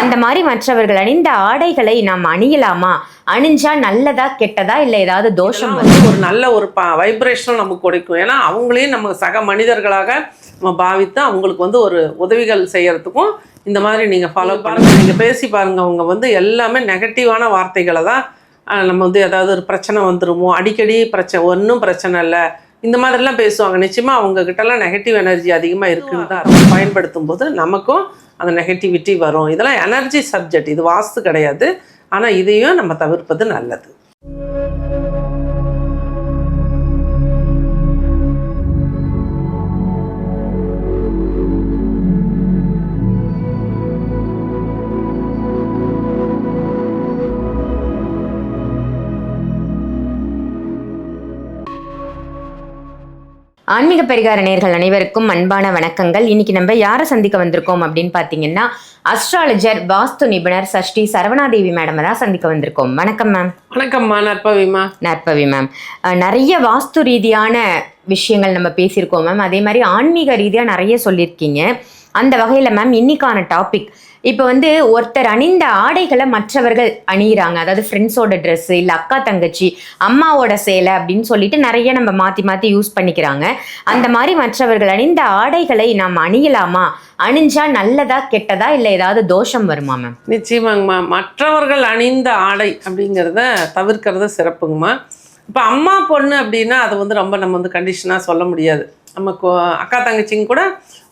அந்த மாதிரி மற்றவர்கள் அணிந்த ஆடைகளை நாம் அணியலாமா? அணிஞ்சா நல்லதா கெட்டதா? இல்லை ஏதாவது தோஷம் வந்து ஒரு நல்ல ஒரு ப நமக்கு கிடைக்கும். ஏன்னா அவங்களையும் நம்ம சக மனிதர்களாக நம்ம பாவித்து அவங்களுக்கு வந்து ஒரு உதவிகள் செய்யறதுக்கும் இந்த மாதிரி நீங்கள் ஃபாலோ பாருங்க நீங்கள் பேசி பாருங்க. அவங்க வந்து எல்லாமே நெகட்டிவான வார்த்தைகளை தான் நம்ம வந்து ஏதாவது ஒரு பிரச்சனை வந்துருமோ அடிக்கடி பிரச்சனை ஒன்றும் பிரச்சனை இல்லை. இந்த மாதிரிலாம் பேசுவாங்க. நிச்சயமாக அவங்க கிட்டலாம் நெகட்டிவ் எனர்ஜி அதிகமாக இருக்குன்னு தான் பயன்படுத்தும் போது நமக்கும் அந்த நெகட்டிவிட்டி வரும். இதெல்லாம் எனர்ஜி சப்ஜெக்ட் இது வாஸ்து கிடையாது. ஆனால் இதையும் நம்ம தவிர்ப்பது நல்லது. ஆன்மீக பரிகார நேர்கள் அனைவருக்கும் அன்பான வணக்கங்கள். இன்னைக்கு நம்ம யாரை சந்திக்க வந்திருக்கோம் அப்படின்னு பார்த்தீங்கன்னா அஸ்ட்ராலஜர் வாஸ்து நிபுணர் சஷ்டி சரவணாதேவி மேடம் தான் சந்திக்க வந்திருக்கோம். வணக்கம் மேம் வணக்கம்மா நற்பவிமா நற்பவி மேம் நிறைய வாஸ்து ரீதியான விஷயங்கள் நம்ம பேசியிருக்கோம் மேம் அதே மாதிரி ஆன்மீக ரீதியாக நிறைய சொல்லியிருக்கீங்க. அந்த வகையில் மேம் இன்னைக்கான டாபிக் இப்போ வந்து ஒருத்தர் அணிந்த ஆடைகளை மற்றவர்கள் அணியிறாங்க. அதாவது ஃப்ரெண்ட்ஸோட ட்ரெஸ்ஸு இல்லை அக்கா தங்கச்சி அம்மாவோட சேலை அப்படின்னு சொல்லிட்டு நிறைய நம்ம மாற்றி மாற்றி யூஸ் பண்ணிக்கிறாங்க. அந்த மாதிரி மற்றவர்கள் அணிந்த ஆடைகளை நாம் அணியலாமா? அணிஞ்சா நல்லதா கெட்டதா இல்லை ஏதாவது தோஷம் வருமா மேம் நிச்சயமாங்கம்மா மற்றவர்கள் அணிந்த ஆடை அப்படிங்கிறத தவிர்க்கிறது சிறப்புங்கம்மா இப்போ அம்மா பொண்ணு அப்படின்னா அது வந்து ரொம்ப நம்ம வந்து கண்டிஷனாக சொல்ல முடியாது. நம்ம அக்கா தங்கச்சிங்க கூட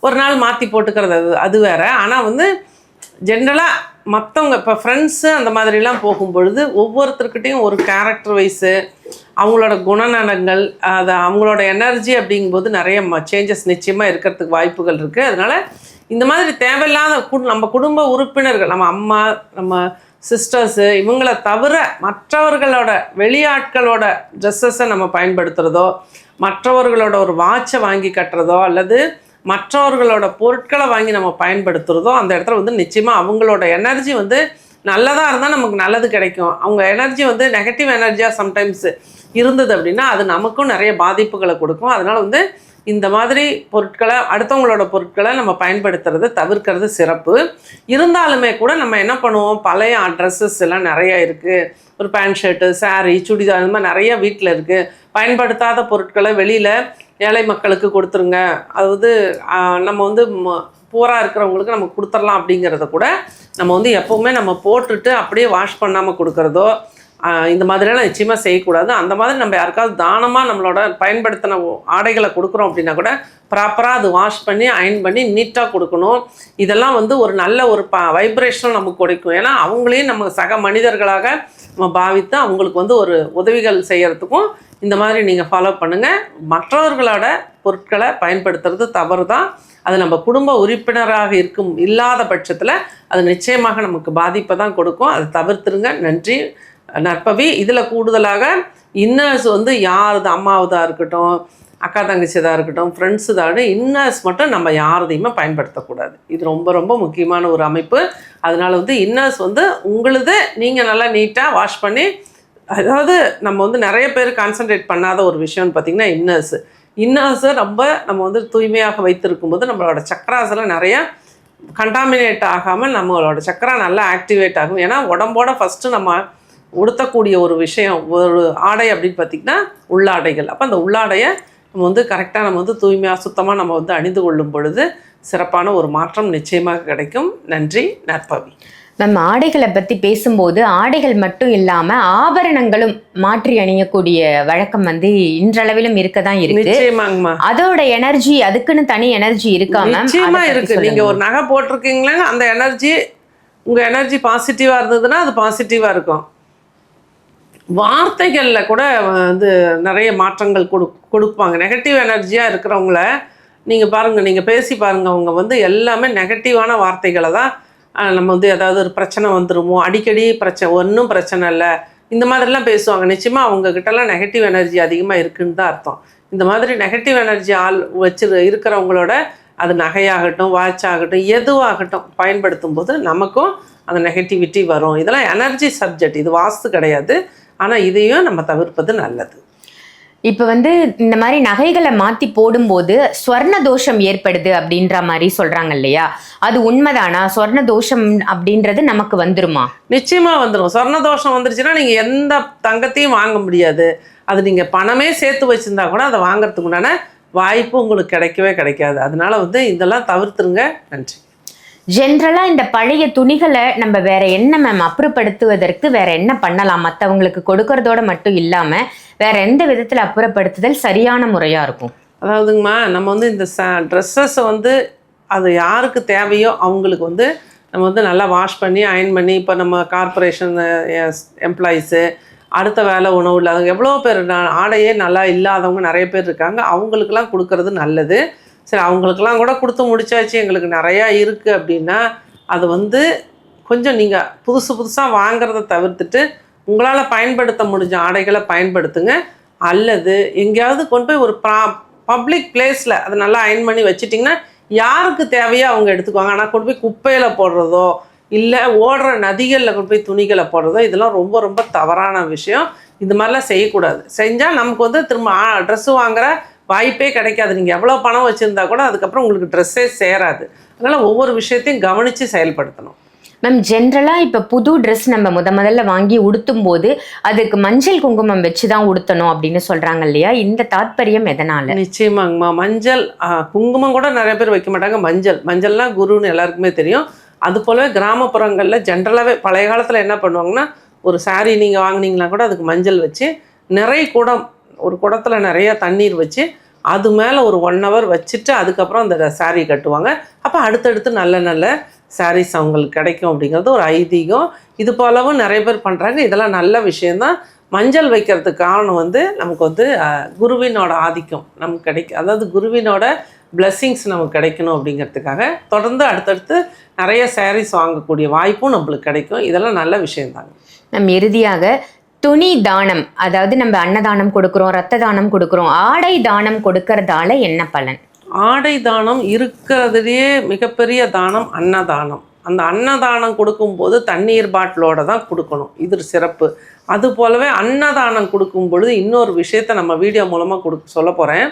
ஒரு நாள் மாற்றி போட்டுக்கிறது அது அது வேறு. ஆனால் வந்து ஜென்ரலாக மற்றவங்க இப்போ ஃப்ரெண்ட்ஸு அந்த மாதிரிலாம் போகும்பொழுது ஒவ்வொருத்தருக்கிட்டையும் ஒரு கேரக்டர் வைஸு அவங்களோட குணநலங்கள் அது அவங்களோட எனர்ஜி அப்படிங்கும்போது நிறைய சேஞ்சஸ் நிச்சயமாக இருக்கிறதுக்கு வாய்ப்புகள் இருக்குது அதனால் இந்த மாதிரி தேவையில்லாத கு- நம்ம குடும்ப உறுப்பினர்கள் நம்ம அம்மா நம்ம சிஸ்டர்ஸு இவங்களை தவிர மற்றவர்களோட வெளியாட்களோட ட்ரெஸ்ஸஸை நம்ம பயன்படுத்துகிறதோ மற்றவர்களோட ஒரு வாட்சை வாங்கி கட்டுறதோ அல்லது மற்றவர்களோட பொருட்களை வாங்கி நம்ம பயன்படுத்துகிறதோ அந்த இடத்துல வந்து நிச்சயமாக அவங்களோட எனர்ஜி வந்து நல்லதாக இருந்தால் நமக்கு நல்லது கிடைக்கும். அவங்க எனர்ஜி வந்து நெகட்டிவ் எனர்ஜியாக சம்டைம்ஸ் இருந்தது அப்படின்னா அது நமக்கும் நிறைய பாதிப்புகளை கொடுக்கும். அதனால் வந்து இந்த மாதிரி பொருட்களை அடுத்தவங்களோட பொருட்களை நம்ம பயன்படுத்துறது தவிர்க்கிறது சிறப்பு. இருந்தாலுமே கூட நம்ம என்ன பண்ணுவோம்? பழைய ட்ரெஸ்ஸஸ் எல்லாம் நிறைய இருக்குது ஒரு பேண்ட் ஷர்ட்டு சாரீ சுடிதார் இந்த மாதிரி நிறைய வீட்டில் இருக்குது பயன்படுத்தாத பொருட்களை வெளியில் ஏழை மக்களுக்கு கொடுத்துருங்க. அதாவது நம்ம வந்து பூரா இருக்கிறவங்களுக்கு நம்ம கொடுத்துடலாம் அப்படிங்கிறத கூட நம்ம வந்து எப்போவுமே நம்ம போட்டுட்டு அப்படியே வாஷ் பண்ணாமல் கொடுக்குறதோ இந்த மாதிரியெல்லாம் நிச்சயமாக செய்யக்கூடாது. அந்த மாதிரி நம்ம யாருக்காவது தானமாக நம்மளோட பயன்படுத்தின ஆடைகளை கொடுக்குறோம் அப்படின்னா கூட ப்ராப்பராக அது வாஷ் பண்ணி அயன் பண்ணி நீட்டாக கொடுக்கணும். இதெல்லாம் வந்து ஒரு நல்ல ஒரு ப வைப்ரேஷன் நமக்கு கொடுக்கும். ஏன்னா அவங்களையும் நம்ம சக மனிதர்களாக நம்ம பாவித்து அவங்களுக்கு வந்து ஒரு உதவிகள் செய்கிறதுக்கும் இந்த மாதிரி நீங்கள் ஃபாலோ பண்ணுங்கள் மற்றவர்களோட பொருட்களை பயன்படுத்துறது தவறு தான் அது நம்ம குடும்ப உறுப்பினராக இருக்கும் இல்லாத பட்சத்தில் அது நிச்சயமாக நமக்கு பாதிப்பை தான் கொடுக்கும். அதை தவிர்த்துருங்க. நன்றி. நற்பவி இதில் கூடுதலாக இன்னர்ஸ் வந்து யாருது? அம்மாவதாக இருக்கட்டும் அக்கா தங்கச்சிதாக இருக்கட்டும் ஃப்ரெண்ட்ஸு தான் இன்னர்ஸ் மட்டும் நம்ம யாரதையுமே பயன்படுத்தக்கூடாது. இது ரொம்ப ரொம்ப முக்கியமான ஒரு அமைப்பு. அதனால வந்து இன்னர்ஸ் வந்து உங்களுது நீங்கள் நல்லா நீட்டாக வாஷ் பண்ணி அதாவது நம்ம வந்து நிறைய பேர் கான்சென்ட்ரேட் பண்ணாத ஒரு விஷயம்னு பார்த்திங்கன்னா இன்னர்ஸு. இன்னர்ஸை ரொம்ப நம்ம வந்து தூய்மையாக வைத்திருக்கும் போது நம்மளோட சக்கராஸில் நிறையா கண்டாமினேட் ஆகாமல் நம்மளோட சக்கரா நல்லா ஆக்டிவேட் ஆகும். ஏன்னா உடம்போட ஃபஸ்ட்டு நம்ம உடுத்தக்கூடிய ஒரு விஷயம் ஒரு ஆடை அப்படின்னு பார்த்திங்கன்னா உள்ளாடைகள் அப்போ அந்த உள்ளாடையை நம்ம வந்து கரெக்டாக நம்ம வந்து தூய்மையாக சுத்தமாக நம்ம வந்து அணிந்து கொள்ளும் பொழுது சிறப்பான ஒரு மாற்றம் நிச்சயமாக கிடைக்கும். நன்றி. நற்பவி. மேம் ஆடைகளை பற்றி பேசும்போது ஆடைகள் மட்டும் இல்லாமல் ஆபரணங்களும் மாற்றி அணியக்கூடிய வழக்கம் வந்து இன்றளவிலும் இருக்க. தான் இருக்கு அதோட எனர்ஜி அதுக்குன்னு தனி எனர்ஜி இருக்கா மேம் நிச்சயமா இருக்கு. நீங்க. ஒரு நகை போட்டிருக்கீங்களா அந்த எனர்ஜி உங்க எனர்ஜி பாசிட்டிவா இருந்ததுன்னா அது பாசிட்டிவா இருக்கும். வார்த்தைகளில் கூட வந்து நிறைய மாற்றங்கள் கொடு கொடுப்பாங்க. நெகட்டிவ் எனர்ஜியாக இருக்கிறவங்கள நீங்கள் பாருங்கள் நீங்கள் பேசி பாருங்கள் அவங்க வந்து எல்லாமே நெகட்டிவான வார்த்தைகளை தான் நம்ம வந்து ஏதாவது ஒரு பிரச்சனை வந்துருமோ அடிக்கடி பிரச்சனை ஒன்றும் பிரச்சனை இல்லை. இந்த மாதிரிலாம் பேசுவாங்க. நிச்சயமாக அவங்கக்கிட்டலாம் நெகட்டிவ் எனர்ஜி அதிகமாக இருக்குன்னு தான் அர்த்தம். இந்த மாதிரி நெகட்டிவ் எனர்ஜி ஆள் வச்சு இருக்கிறவங்களோட அது நகையாகட்டும் வாட்ச் ஆகட்டும் எதுவாகட்டும் பயன்படுத்தும் போது நமக்கும் அந்த நெகட்டிவிட்டி வரும். இதெல்லாம் எனர்ஜி சப்ஜெக்ட் இது வாஸ்து கிடையாது. ஆனால் இதையும் நம்ம தவிர்ப்பது நல்லது. இப்போ வந்து இந்த மாதிரி நகைகளை மாத்தி போடும்போது ஸ்வர்ண தோஷம் ஏற்படுது அப்படின்ற மாதிரி சொல்றாங்க இல்லையா? அது உண்மைதானா? ஸ்வர்ண தோஷம் அப்படின்றது நமக்கு வந்துருமா? நிச்சயமா வந்துடும் சொர்ண தோஷம் வந்துருச்சுன்னா நீங்க எந்த தங்கத்தையும் வாங்க முடியாது. அது நீங்க பணமே சேர்த்து வச்சிருந்தா கூட அதை வாங்குறதுக்கு உண்டான வாய்ப்பு உங்களுக்கு கிடைக்கவே கிடைக்காது. அதனால வந்து இதெல்லாம் தவிர்த்துருங்க. நன்றி. ஜென்ரலாக இந்த பழைய துணிகளை நம்ம வேற என்ன மேம் அப்புறப்படுத்துவதற்கு வேற என்ன பண்ணலாம்? மற்றவங்களுக்கு கொடுக்கறதோட மட்டும் இல்லாம வேற எந்த விதத்துல அப்புறப்படுத்துதல் சரியான முறையா இருக்கும்? அதாவதுங்கம்மா நம்ம வந்து இந்த ச ட்ரெஸ்ஸஸை வந்து அது யாருக்கு தேவையோ அவங்களுக்கு வந்து நம்ம வந்து நல்லா வாஷ் பண்ணி அயன் பண்ணி இப்போ நம்ம கார்ப்பரேஷன் எம்ப்ளாயீஸு அடுத்த வேலை உணவு இல்லாதவங்க எவ்வளோ பேர் ஆடையே நல்லா இல்லாதவங்க நிறைய பேர் இருக்காங்க. அவங்களுக்கெல்லாம் கொடுக்கறது நல்லது. சரி அவங்களுக்கெல்லாம் கூட கொடுத்து முடிச்சாச்சு. எங்களுக்கு நிறையா இருக்குது அப்படின்னா அது வந்து கொஞ்சம் நீங்கள் புதுசு புதுசாக வாங்குறத தவிர்த்துட்டு உங்களால் பயன்படுத்த முடிஞ்ச ஆடைகளை பயன்படுத்துங்க. அல்லது எங்கேயாவது கொண்டு போய் ஒரு ப்ரா பப்ளிக் பிளேஸில் அதை நல்லா அயன் பண்ணி வச்சுட்டிங்கன்னா யாருக்கு தேவையோ அவங்க எடுத்துக்குவாங்க. ஆனால் கொண்டு போய் குப்பையில் போடுறதோ இல்லை ஓடுற நதிகளில் கொண்டு போய் துணிகளை போடுறதோ இதெல்லாம் ரொம்ப ரொம்ப தவறான விஷயம். இது மாதிரிலாம் செய்யக்கூடாது. செஞ்சால் நமக்கு வந்து திரும்ப ட்ரெஸ்ஸு வாங்குற வாய்ப்பே கிடைக்காது. நீங்கள் எவ்வளோ பணம் வச்சுருந்தா கூட அதுக்கப்புறம் உங்களுக்கு ட்ரெஸ்ஸே சேராது. அதனால் ஒவ்வொரு விஷயத்தையும் கவனித்து செயல்படுத்தணும். மேம் ஜென்ரலா இப்ப புது ட்ரெஸ் நம்ம முத முதல்ல வாங்கி உடுத்தும் போது அதுக்கு மஞ்சள் குங்குமம் வச்சு தான் உடுத்தணும் அப்படின்னு சொல்றாங்க இல்லையா? இந்த தாத்பரியம் எதனால? நிச்சயமாங்கம்மா மஞ்சள் குங்குமம் கூட நிறைய பேர் வைக்க மாட்டாங்க. மஞ்சள். மஞ்சள்லாம் குருன்னு எல்லாருக்குமே தெரியும். அது போலவே கிராமப்புறங்களில் ஜென்ரலாகவே பழைய காலத்தில் என்ன பண்ணுவாங்கன்னா ஒரு saree நீங்கள் வாங்குனீங்கன்னா கூட அதுக்கு மஞ்சள் வச்சு நிறைய குடம் ஒரு குடத்துல நிறைய தண்ணீர் வச்சு அது மேலே ஒரு ஒன் ஹவர் வச்சுட்டு அதுக்கப்புறம் அந்த saree கட்டுவாங்க. அப்போ அடுத்தடுத்து நல்ல நல்ல சாரீஸ் அவங்களுக்கு கிடைக்கும் அப்படிங்கிறது ஒரு ஐதீகம். இது போலவும் நிறைய பேர் பண்ணுறாங்க இதெல்லாம் நல்ல விஷயந்தான் மஞ்சள் வைக்கிறதுக்கு காரணம் வந்து நமக்கு வந்து குருவினோட ஆதிக்கம் நமக்கு கிடைக்கும் அதாவது குருவினோட பிளெஸ்ஸிங்ஸ் நமக்கு கிடைக்கணும் அப்படிங்கிறதுக்காக தொடர்ந்து அடுத்தடுத்து நிறைய சாரீஸ் வாங்கக்கூடிய வாய்ப்பும் நம்மளுக்கு கிடைக்கும். இதெல்லாம் நல்ல விஷயந்தாங்க நம் இறுதியாக துணி தானம் அதாவது நம்ம அன்னதானம் கொடுக்குறோம் ரத்த தானம் கொடுக்குறோம் ஆடை தானம் கொடுக்கறதால என்ன பலன்? ஆடை தானம் இருக்கிறதுலேயே மிகப்பெரிய தானம் அன்னதானம். அந்த அன்னதானம் கொடுக்கும்போது தண்ணீர் பாட்டிலோட தான் கொடுக்கணும். இது சிறப்பு. அது போலவே அன்னதானம் கொடுக்கும் பொழுது இன்னொரு விஷயத்த நம்ம வீடியோ மூலமாக கொடு சொல்ல போகிறேன்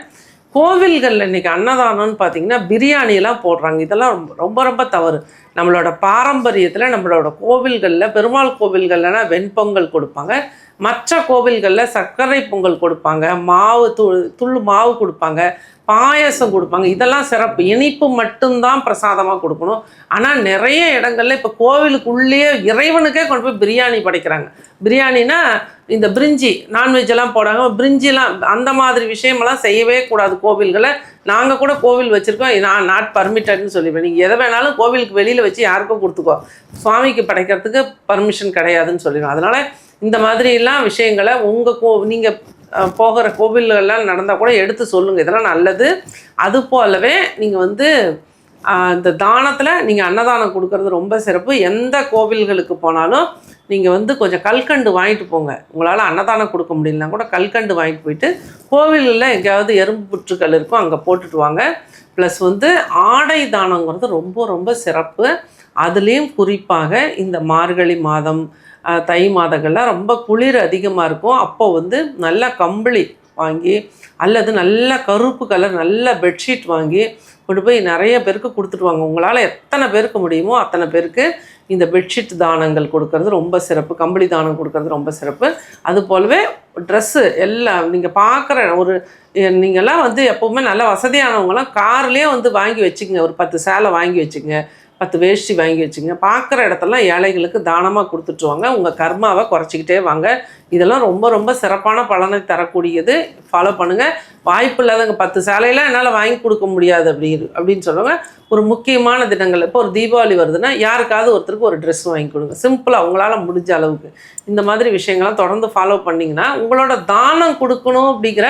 கோவில்களில் இன்னைக்கு அன்னதானம்னு பார்த்தீங்கன்னா பிரியாணியெல்லாம் போடுறாங்க. இதெல்லாம் ரொம்ப ரொம்ப ரொம்ப தவறு. நம்மளோட பாரம்பரியத்தில் நம்மளோட கோவில்களில் பெருமாள் கோவில்கள்லாம் வெண்பொங்கல் கொடுப்பாங்க. மற்ற கோவில்களில் சர்க்கரை பொங்கல் கொடுப்பாங்க. மாவு து துள்ளு மாவு கொடுப்பாங்க. பாயாசம் கொடுப்பாங்க. இதெல்லாம் சிறப்பு. இனிப்பு மட்டும்தான் பிரசாதமாக கொடுக்கணும். ஆனால் நிறைய இடங்கள்ல இப்போ கோவிலுக்குள்ளேயே இறைவனுக்கே கொண்டு போய் பிரியாணி படைக்கிறாங்க. பிரியாணினா இந்த பிரிஞ்சி நான்வெஜ் எல்லாம் போடாங்க பிரிஞ்சிலாம் அந்த மாதிரி விஷயமெல்லாம் செய்யவே கூடாது கோவில்களை. நாங்கள் கூட கோவில் வச்சுருக்கோம். நான் நாட் பர்மிட்டட்னு சொல்லிடுவேன். நீங்கள் எதை வேணாலும் கோவிலுக்கு வெளியில் வச்சு யாருக்கும் கொடுத்துக்கோ. சுவாமிக்கு படைக்கிறதுக்கு பர்மிஷன் கிடையாதுன்னு சொல்லிடுவோம் அதனால் இந்த மாதிரிலாம் விஷயங்களை உங்கள் கோ நீங்கள் போகிற கோவில்கள்லாம் நடந்தால் கூட எடுத்து சொல்லுங்கள் இதெல்லாம் நல்லது. அது போலவே நீங்கள் வந்து இந்த தானத்தில் நீங்கள் அன்னதானம் கொடுக்கறது ரொம்ப சிறப்பு. எந்த கோவில்களுக்கு போனாலும் நீங்கள் வந்து கொஞ்சம் கல்கண்டு வாங்கிட்டு போங்க. உங்களால் அன்னதானம் கொடுக்க முடியலனா கூட கல்கண்டு வாங்கிட்டு போயிட்டு கோவிலில் எங்கேயாவது எறும்பு புற்றுக்கள் இருக்கும் அங்கே போட்டுட்டு வாங்க. ப்ளஸ் வந்து ஆடை தானங்கிறது ரொம்ப ரொம்ப சிறப்பு. அதுலேயும் குறிப்பாக இந்த மார்கழி மாதம் தை மாதங்கள்லாம் ரொம்ப குளிர் அதிகமாக இருக்கும். அப்போ வந்து நல்லா கம்பளி வாங்கி அல்லது நல்ல கருப்பு கலர் நல்ல பெட்ஷீட் வாங்கி கொண்டு போய் நிறைய பேருக்கு கொடுத்துட்டு வாங்க. உங்களால் எத்தனை பேருக்கு முடியுமோ அத்தனை பேருக்கு இந்த பெட்ஷீட் தானங்கள் கொடுக்கறது ரொம்ப சிறப்பு. கம்பளி தானம் கொடுக்கறது ரொம்ப சிறப்பு. அது போலவே ட்ரெஸ்ஸு எல்லாம் நீங்கள் பார்க்குற ஒரு நீங்கள்லாம் வந்து எப்போவுமே நல்ல வசதியானவங்களாம் கார்லேயே வந்து வாங்கி வச்சுக்கோங்க. ஒரு பத்து சேலை வாங்கி வச்சுக்கோங்க. பத்து வேஷ்டி வாங்கி வச்சுங்க பார்க்குற இடத்தெல்லாம் ஏழைகளுக்கு தானமாக கொடுத்துட்டு வாங்க உங்கள் கர்மாவை குறைச்சிக்கிட்டே வாங்க. இதெல்லாம் ரொம்ப ரொம்ப சிறப்பான பலனை தரக்கூடியது. ஃபாலோ பண்ணுங்கள் வாய்ப்பு இல்லாதவங்க பத்து சேலையெல்லாம் என்னால் வாங்கி கொடுக்க முடியாது அப்படி அப்படின்னு சொல்லுவாங்க. ஒரு முக்கியமான தினங்கள். இப்போ ஒரு தீபாவளி வருதுன்னா யாருக்காவது ஒருத்தருக்கு ஒரு ட்ரெஸ் வாங்கி கொடுங்க. சிம்பிளாக உங்களால் முடிஞ்ச அளவுக்கு. இந்த மாதிரி விஷயங்கள்லாம் தொடர்ந்து ஃபாலோ பண்ணிங்கன்னா உங்களோட தானம் கொடுக்கணும் அப்படிங்கிற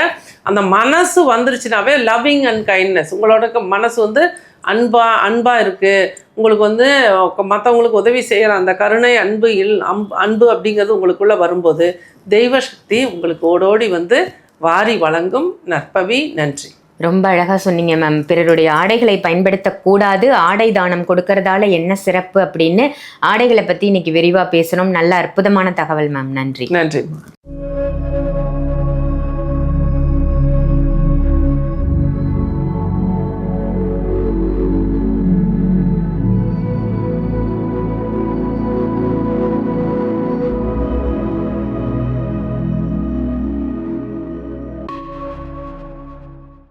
அந்த மனசு வந்துருச்சுனாவே லவ்விங் அண்ட் கைண்ட்னஸ் உங்களோட மனசு வந்து அன்பா அன்பா இருக்கு. உங்களுக்கு வந்து மற்றவங்களுக்கு உதவி செய்கிற அந்த கருணை அன்பு இல் அம்- அன்பு அப்படிங்கிறது உங்களுக்குள்ள வரும்போது தெய்வ சக்தி உங்களுக்கு ஓடோடி வந்து வாரி வழங்கும். நற்பவி நன்றி. ரொம்ப அழகா சொன்னீங்க மேம். பிறருடைய ஆடைகளை பயன்படுத்தக்கூடாது. ஆடை தானம் கொடுக்கறதால என்ன சிறப்பு அப்படின்னு ஆடைகளை பத்தி இன்னைக்கு விரிவா பேசணும். நல்ல அற்புதமான தகவல் மேம். நன்றி. நன்றி.